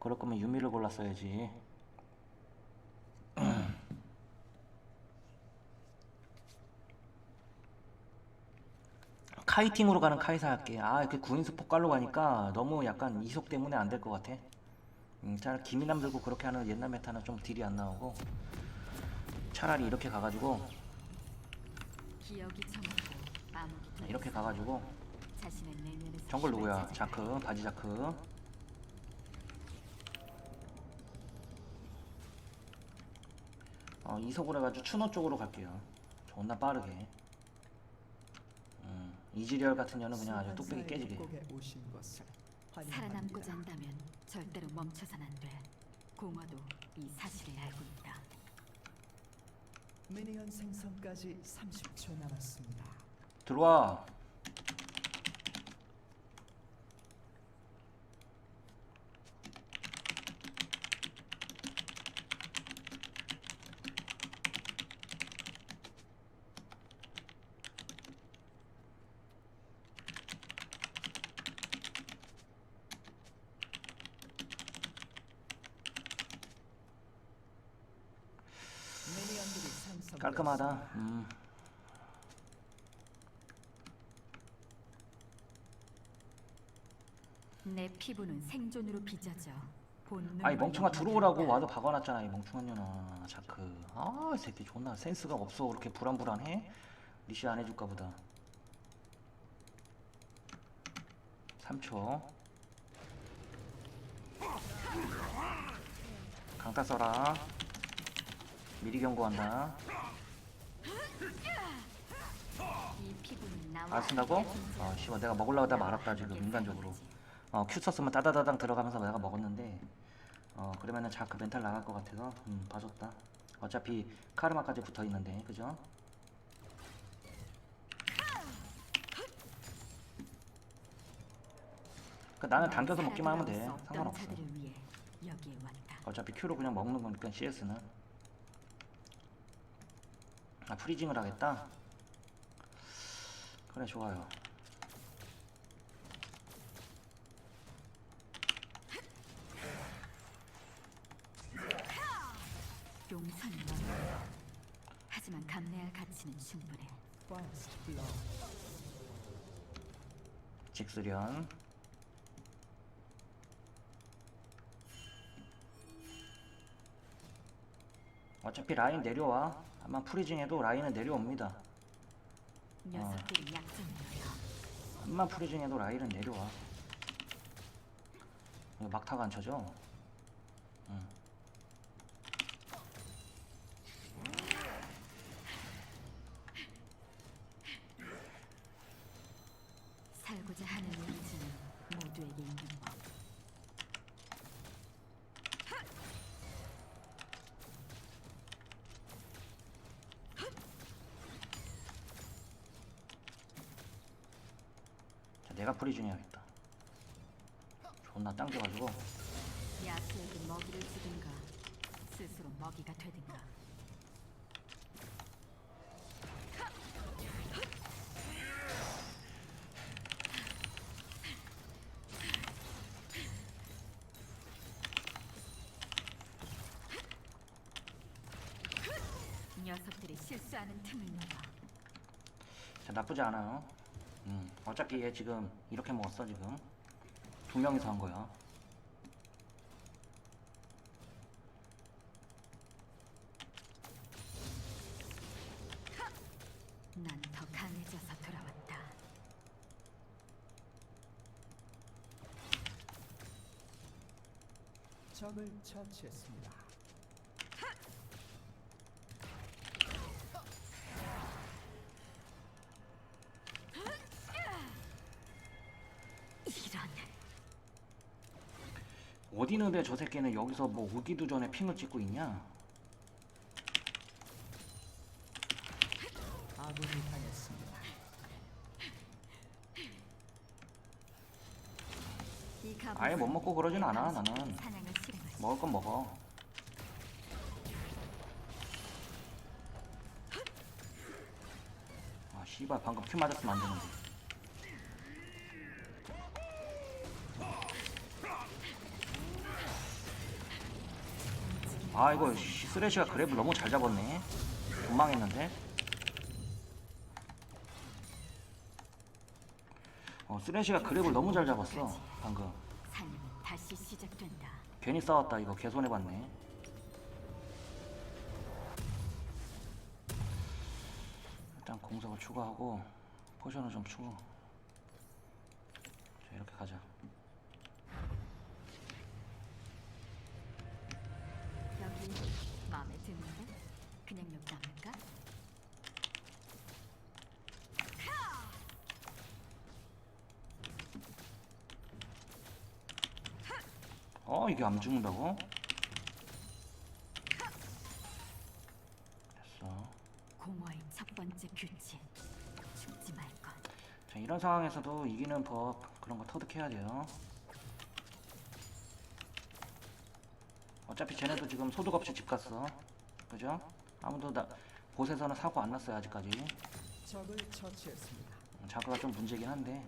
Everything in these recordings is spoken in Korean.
그럴 거면 유미를 골랐어야지. 카이팅으로 가는 카이사 할게. 아, 이렇게 구인수 폭갈로 가니까 너무 약간 이속 때문에 안 될 것 같아. 음, 차라리 기미남 들고 그렇게 하는 옛날 메타는 좀 딜이 안 나오고 차라리 이렇게 가가지고 이렇게 가가지고 정글 누구야? 자크, 바지 자크. 어, 이속으로 해가지고 추노 쪽으로 갈게요. 존나 빠르게. 음, 이지리얼 같은 년은 그냥 아주 뚝배기 깨지게. 살아남고자. 한다면 절대로 멈춰선 안 돼. 공허도 이 사실을 알고 있다. 미니언 생성까지 30초 남았습니다. 들어와. 미니언들이 생성 깔끔하다. 음. 내 피부는 생존으로 빚어져. 본능으로 아이 멍청아. 들어오라고 와도 박아놨잖아 이 멍청한 년아 자크 아이 새끼 존나 센스가 없어 그렇게 불안불안해? 리시 안 해줄까 보다 3초 강타 써라 미리 경고한다 이 피부는 나와 안 쓴다고? 함께 존재한다. 아 씨발 내가 먹으려고 하다 말았다 지금 인간적으로 어, 큐 썼으면 따다다당 들어가면서 내가 먹었는데 어 그러면은 자크 멘탈 나갈 것 같아서 음 봐줬다 어차피 카르마까지 붙어 있는데 그죠? 그 나는 당겨서 먹기만 하면 돼 없던 상관없어. 어차피 큐로 그냥 먹는 거니까 CS는 아 프리징을 하겠다? 그래 좋아요 용서는 어려워. 하지만 감내할 가치는 충분해. 직수련 어차피 라인 내려와 아마 프리징해도 라인은 내려옵니다 녀석들이 약점이야. 한만 프리징해도 라인은 내려와 이거 막타가 안 쳐져 응. 살고자 하는 의지는 모두에게 있는 법. 자, 내가 프리징 해야겠다 존나 당겨가지고 야수에게 먹이를 주든가 스스로 먹이가 되든가. 녀석들이 실수하는 틈을. 자, 나쁘지 않아요 음, 어차피 얘 지금 이렇게 먹었어 지금 두 명이서 한 거야 난 더 강해져서 돌아왔다. 적을 처치했습니다. 어디 있는데 저 새끼는 여기서 뭐 오기도 전에 핑을 찍고 있냐? 아군이 당했습니다. 이 갑옷은 아예 못 먹고 그러진 않아, 나는. 사냥을. 먹을 건 먹어. 아 씨발 방금 큐 맞았으면 안 되는데. 아 이거 씨, 쓰레쉬가 그랩을 너무 잘 잡았네. 도망했는데. 어 쓰레쉬가 그랩을 너무 잘 잡았어 방금. 다시 시작된다. 괜히 싸웠다 이거. 개손해봤네. 일단 공석을 추가하고 포션을 좀 추고. 자 이렇게 가자 그냥 여기 남을까? 어 이게 안 죽는다고? 됐어 공허의 첫 번째 규칙. 죽지 말 것. 자 이런 상황에서도 이기는 법 그런 거 터득해야 돼요 어차피 쟤네도 지금 소득 없이 집 갔어 그죠? 아무도 나 곳에서는 사고 안 났어요 아직까지. 적을 처치했습니다. 음, 자크가 좀 문제긴 한데.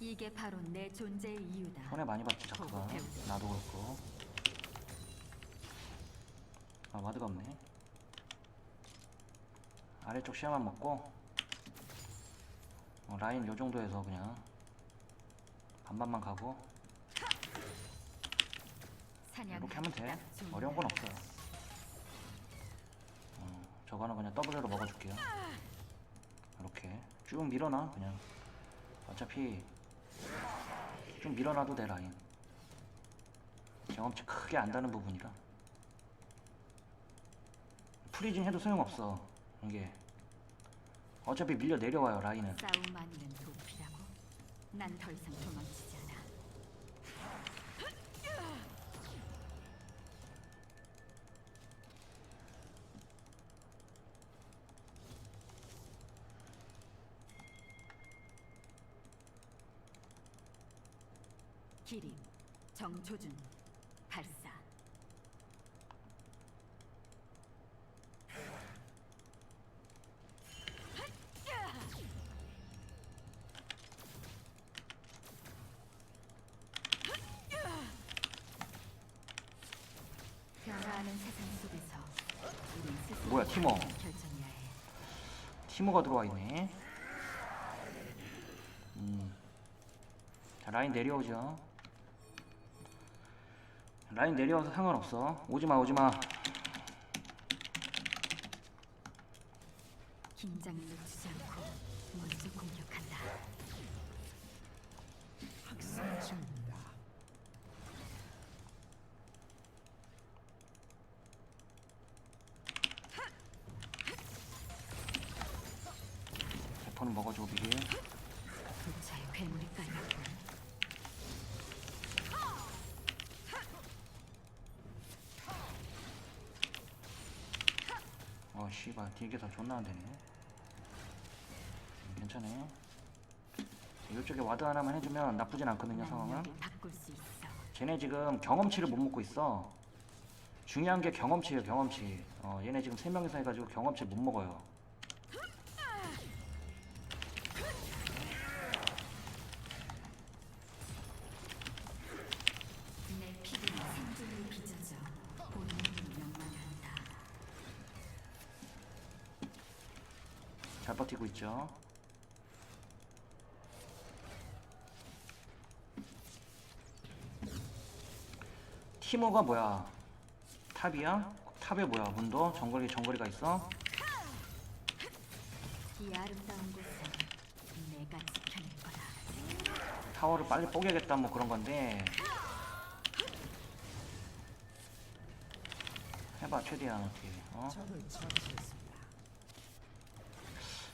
이게 바로 내 존재의 이유다. 손해 많이 봤지 자크가. 나도 그렇고. 아 와드가 없네. 아래쪽 시야만 먹고 어, 라인 요 정도에서 그냥 반반만 가고 이렇게 하면 돼. 어려운 건 날. 없어요. 어, 저거는 그냥 W로 먹어줄게요. 이렇게. 쭉 밀어놔 그냥. 어차피 좀 밀어놔도 돼 라인. 경험치 크게 안다는 부분이라. 프리징 해도 소용없어 이게 어차피 밀려 내려와요 라인은. 싸움 아니면 도피라고. 난 더 이상 도망치 기립, 정조준, 발사. 변화하는 세상 속에서 우린 스스로 뭐야. 결정해야 해. 티모가 들어와 있네. 음. 자, 라인 내려오죠. 라인 내려와서 상관없어. 오지마, 오지마. 긴장을 늦추지 않고 먼저 공격한다. 학살 중입니다. 대포는 먹어주고 미리. 어, 씨발. 딜계산 존나 안 되네. 음, 괜찮네. 이쪽에 와드 하나만 해주면 나쁘진 않거든요, 난 상황은. 쟤네 지금 경험치를 못 먹고 있어. 중요한 게 경험치예요, 경험치. 어, 얘네 지금 세 명이서 해가지고 경험치 못 먹어요. 내 피부는 생존을 빚어져 본능을 명만한다. 잘 버티고 있죠. 티모가 뭐야? 탑이야? 탑에 뭐야? 문도? 정거리 정거리가 있어? 이 아름다운 곳은 내가 지켜낼 거다. 타워를 빨리 뽀개겠다 뭐 그런 건데 해봐 최대한 어떻게 어? 적을 처치했습니다.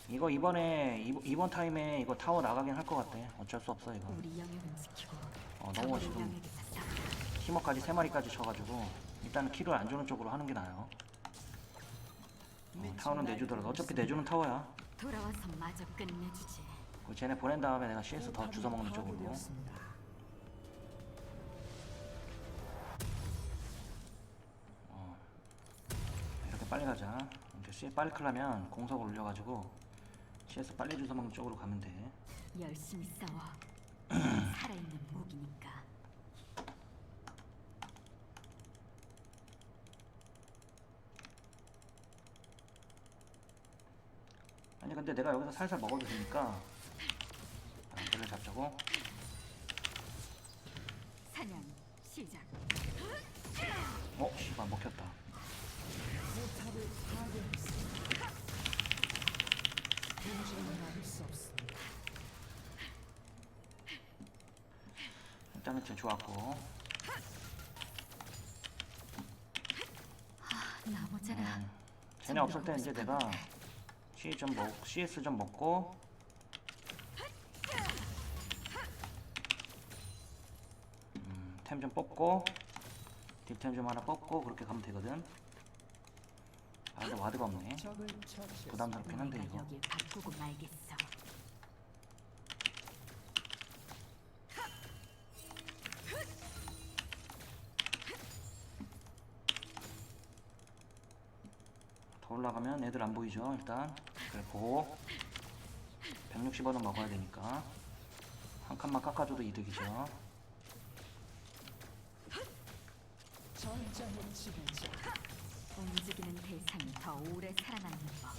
이거 이번에 이, 이번 타임에 이거 타워 나가긴 할 것 같아 어쩔 수 없어 이거 우리 영역은 지키고 어, 너무 지금 영역에서. 팀워까지 세 마리까지 쳐가지고 일단은 킬을 안 주는 쪽으로 하는 게 나아요 어, 타워는 내주더라도 어차피 내주는 타워야 돌아와서 마저 끝내주지. 그 쟤네 보낸 다음에 내가 CS 더 주워 먹는 쪽으로. 어. 이렇게 빨리 가자 이제 CS 빨리 클라면 공석을 올려가지고 피해서 빨리 주사망 쪽으로 가면 돼. 열심히 싸워. 살아있는 무기니까. 아니 근데 내가 여기서 살살 먹어도 되니까 아, 안전을 잡자고. 사냥 시작. 어, 씨발 먹혔다. 일단 일단 좋았고 나머잖아. 음, 쟤네 없을 때 이제 내가 C 좀 먹, CS 좀 먹고 음, 템 좀 뽑고 딜템 좀 하나 뽑고 그렇게 가면 되거든 아 근데 와드가 없네. 부담스럽긴 한데 난 이거 여길 바꾸고 말겠어. 애들 안 보이죠 일단? 그리고. 160원은 먹어야 되니까. 한 칸만 깎아줘도 이득이죠. 움직이는 대상이 더 오래 살아남는 법.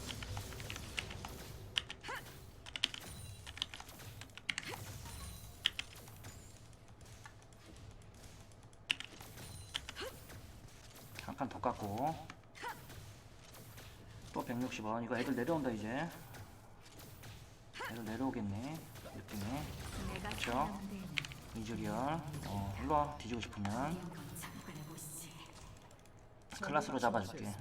한 칸 더 깎고 또 160원. 이거 애들 내려온다 이제. 애들 내려오겠네. 느낌에. 데에는 이즈리얼. 어 일로와. 뒤지고 싶으면. 클라스로 잡아줄게.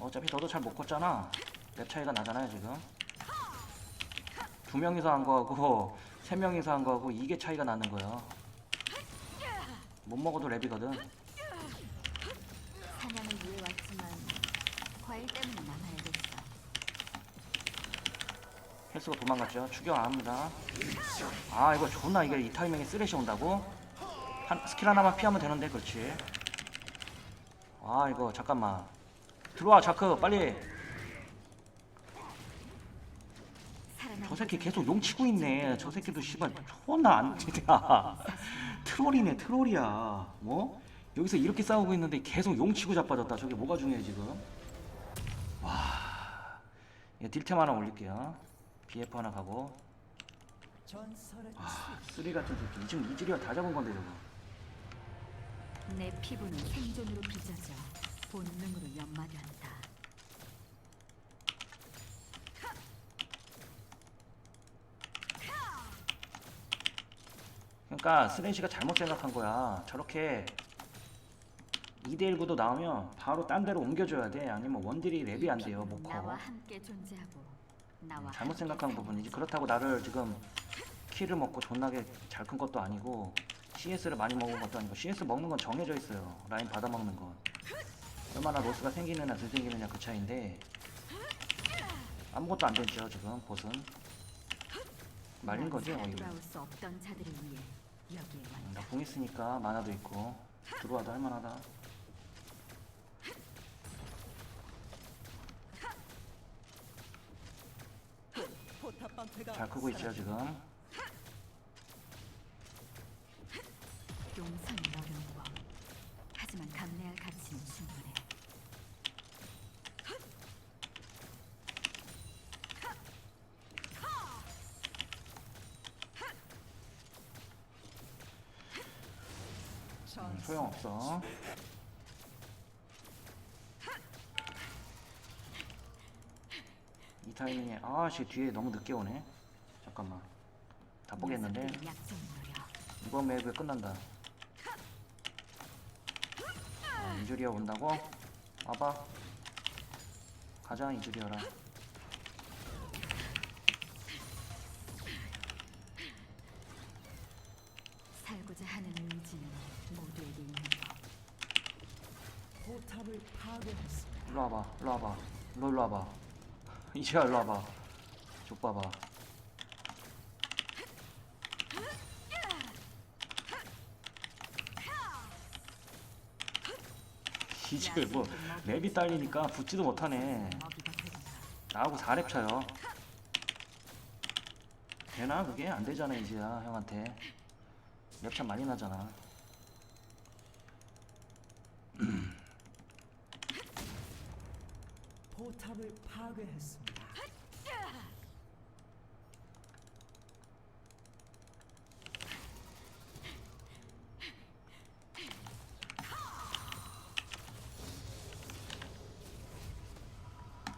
어차피 너도 잘못 컸잖아. 랩 차이가 나잖아요 지금. 두 명이서 한 거하고 세 명이서 한 거하고 이게 차이가 나는 거야 못 먹어도 랩이거든. 사냥을 위해 왔지만 과일 때문에 남아야겠어. 헬스가 도망갔죠. 추격 안 합니다. 아 이거 존나 이게 이 타이밍에 쓰레쉬 온다고? 한 스킬 하나만 피하면 되는데 그렇지. 아 이거 잠깐만. 들어와 자크 빨리. 저 새끼 계속 용 치고 있네. 저 새끼도 씨발 존나 안 진짜 트롤이네 트롤이야 뭐? 여기서 이렇게 싸우고 있는데 계속 용 치고 자빠졌다 저게 뭐가 중요해 지금 와 딜템 하나 올릴게요 BF 하나 가고 아, 쓰리 같은 새끼. 지금 이즈리얼 다 잡은 건데 저거. 내 피부는 생존으로 빚어져 본능으로 연마된다. 그러니까 쓰레쉬가 잘못 생각한 거야. 저렇게 2대1 구도 나오면 바로 딴 데로 옮겨줘야 돼. 아니면 원딜이 랩이 안 돼요. 못 나와 커. 함께 존재하고 나와 음, 잘못 생각한 부분이지. 그렇다고 나를 지금 키를 먹고 존나게 잘 큰 것도 아니고 CS를 많이 먹은 것도 아니고 CS 먹는 건 정해져 있어요. 라인 받아 먹는 건. 얼마나 로스가 생기느냐 덜 생기느냐 그 차이인데 아무것도 안 됐죠 지금 보스는 말린 거지 난 거의. 돌아올 수 없던 자들을 위해 여기에 왔다. 나공 있으니까 만화도 있고 들어와도 할만하다. 잘 크고 있죠 지금. 용서는 어려운 법. 하지만 감내할 가치는 충분해. 소용없어. 이 타이밍에 아씨 뒤에 너무 늦게 오네. 잠깐만. 다 보겠는데. 이번 맵에 끝난다. 아, 이즈리어 온다고? 와봐. 가자 이즈리어라. 살고자 하는 의지는 모두에게 있는 법. 포탑을 파괴했습니다. 일로 와봐. 일로 와봐. 너 일로 와봐. 이제야 일로 와봐. 족 봐봐. 이제 뭐 랩이 딸리니까 붙지도 못하네. 나하고 4랩 차요. 되나 그게 안 되잖아 이제야 형한테. 랩차 많이 나잖아. 포탑을 파괴했습니다.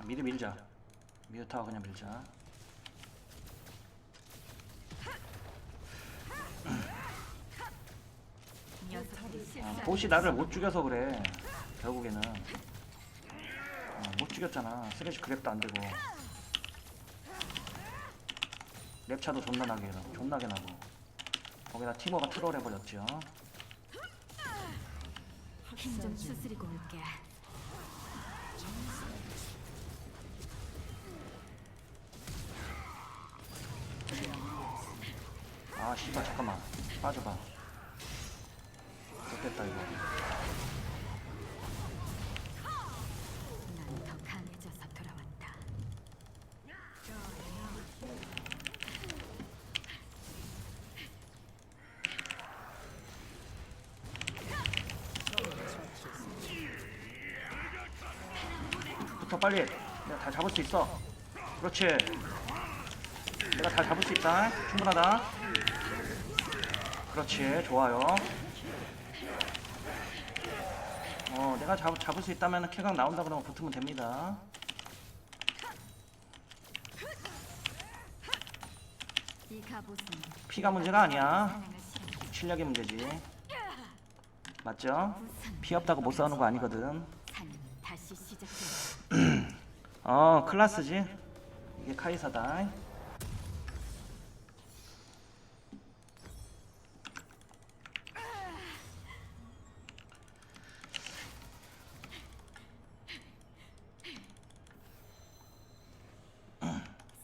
미드 밀자. 미드 타워 그냥 밀자. 아, 보시 나를 못 죽여서 그래. 결국에는 죽였잖아. 쓰레쉬 그랩도 안 되고 랩차도 존나 나게 나고 존나게 나고 거기다 티머가 트롤 해버렸죠. 힘좀 추스리고 올게. 아 씨발 잠깐만 빠져봐. 좋겠다 이거. 난 더 강해져서 돌아왔다. 붙어 빨리. 내가 다 잡을 수 있어. 그렇지. 내가 다 잡을 수 있다. 충분하다. 그렇지. 좋아요. 어, 내가 잡, 잡을 수 있다면 쾌강 나온다 그러면 붙으면 됩니다. 피가 문제가 아니야. 실력이 문제지. 맞죠? 피 없다고 못 싸우는 거 아니거든. 어, 클라스지. 이게 카이사다.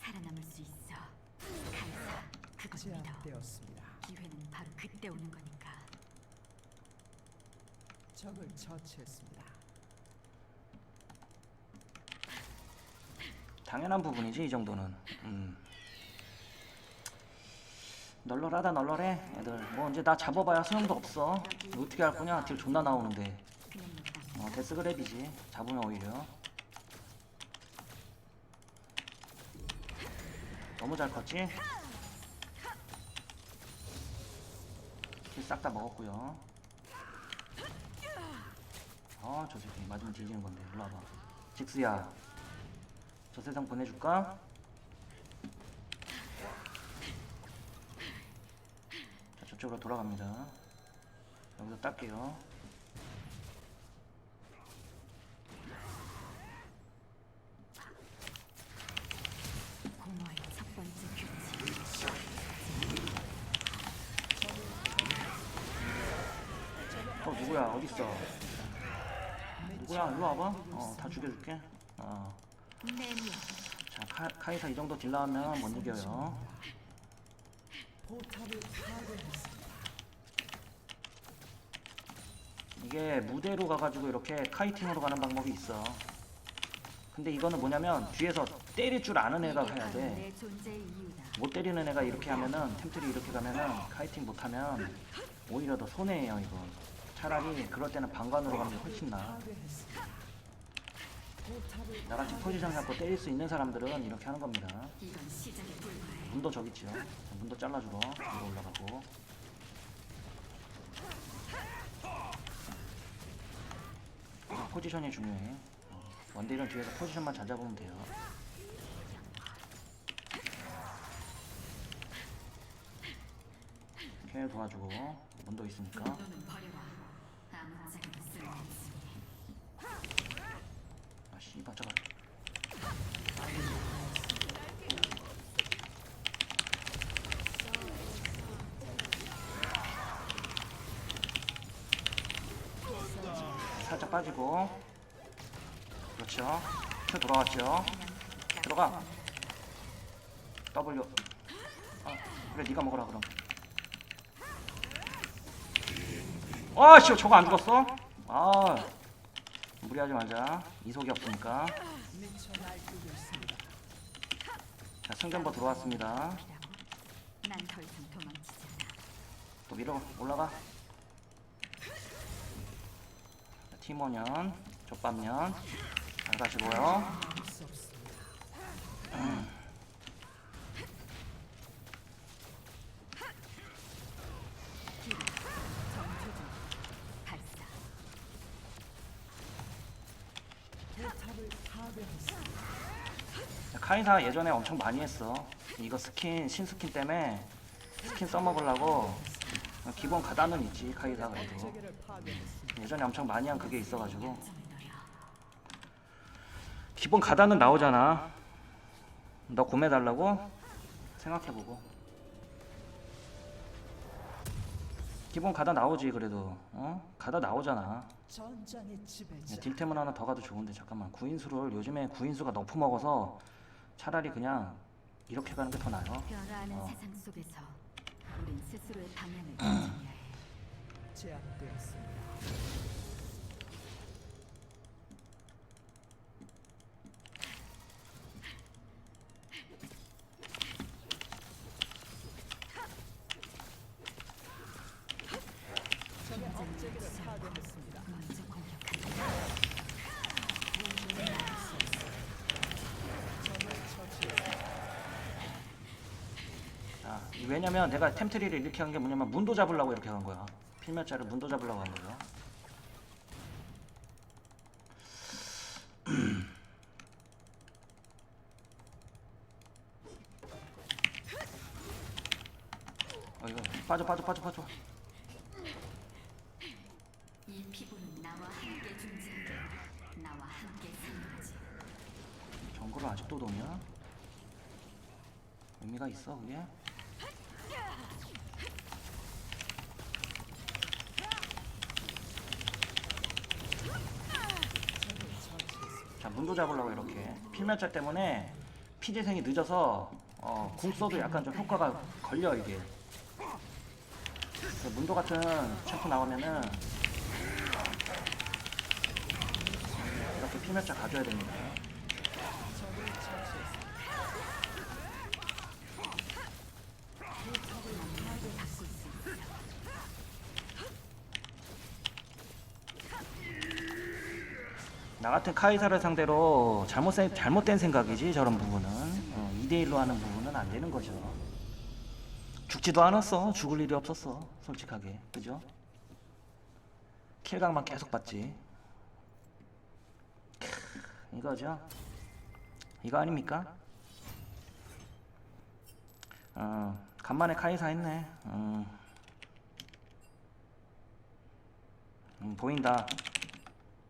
살아남을 수 있어. 카이사, 그걸 믿어. 제압되었습니다. 기회는 바로 그때 오는 거니까. 적을 처치했습니다. 당연한 부분이지 이 정도는. 음. 널널하다 널널해 애들. 뭐 이제 나 잡아봐야 소용도 없어. 어떻게 할 거냐? 딜 존나 나오는데. 어, 데스그랩이지. 잡으면 오히려. 너무 잘 컸지? 싹 다 먹었고요. 아, 저 새끼 맞으면 뒤지는 건데. 일로 와봐. 직스야. 저 세상 보내줄까? 자, 저쪽으로 돌아갑니다. 여기서 딸게요. 공허의 첫 번째 규칙. 어 누구야 어디 있어? 누구야 일로 와봐. 어 다 죽여줄게. 어. 자 카, 카이사 이 정도 딜 나오면 못 이겨요. 이게 무대로 가가지고 이렇게 카이팅으로 가는 방법이 있어. 근데 이거는 뭐냐면 뒤에서 때릴 줄 아는 애가 바로 돼. 못 때리는 애가 이렇게 하면은 템트리 이렇게 가면은 카이팅 못하면 오히려 더 손해예요 이거. 차라리 그럴 때는 방관으로 가는 게 훨씬 나. 파괴했습니다. 포탑을 나같이 포지션 잡고 때릴 수 있는 사람들은 이렇게 하는 겁니다. 문도 저기 있죠. 자, 문도 잘라주고 위로 올라가고. 아, 포지션이 중요해. 어, 원딜은 뒤에서 포지션만 잘 잡으면 돼요. 케어 도와주고 문도 있으니까. 너는 버려라. 아무짝에도 쓸모없으니. 아 씨발 잠깐. 살짝 빠지고. 그렇죠. 큐 돌아왔죠. 들어가. W. 아 그래 네가 먹어라 그럼. 아씨 저거 안 죽었어? 아 무리하지 말자 이속이 없으니까. 자 승전보 들어왔습니다. 또 밀어 올라가 자, 팀원년 족밥년 잘 가시고요. 막을 수 없습니다. 정조준 발사. 포탑을 파괴했습니다. 카이사 예전에 엄청 많이 했어. 이거 스킨 신스킨 때문에 스킨 써먹으려고 기본 가다는 있지 카이사 그래도. 예전에 엄청 많이 한 그게 있어가지고. 기본 가다는 나오잖아. 너 구매달라고 생각해보고. 기본 가다 나오지 그래도 어 가다 나오잖아. 딜템은 하나 더 가도 좋은데 잠깐만 구인수를 요즘에 구인수가 너프 먹어서 차라리 그냥 이렇게 가는 게 더 나아요. 변화하는 어. 세상 속에서 우린 스스로의 방향을 결정해야 해. 제압되었습니다. 적의 업체계를 파괴했습니다. 먼저 공격한다. 적을 처치했습니다. 자, 이 왜냐면 내가 템트리를 이렇게 한 게 뭐냐면 문도 잡으려고 이렇게 한 거야. 필멸자를 문도 잡으려고 한 거죠. 어 이거 빠져 빠져 빠져 빠져. 이 피부는 나와 함께 존재한다. 나와 함께 생활하지. 정글을 아직도 도냐? 의미가 있어 그게? 자 문도 잡으려고 이렇게. 필멸자 때문에 피 재생이 늦어서 어, 궁 써도 약간 좀 효과가 걸려 이게. 그 문도 같은 챔프 나오면은 이렇게 필멸자 가져야 됩니다 나 같은 카이사를 상대로 잘못 생- 잘못된 생각이지 저런 부분은. 어, 2대1로 하는 부분은 안 되는 거죠. 죽지도 않았어. 죽을 일이 없었어 솔직하게. 그죠? 킬각만 계속 크, 이거죠? 이거 아닙니까? 어, 간만에 카이사 했네. 음, 음, 보인다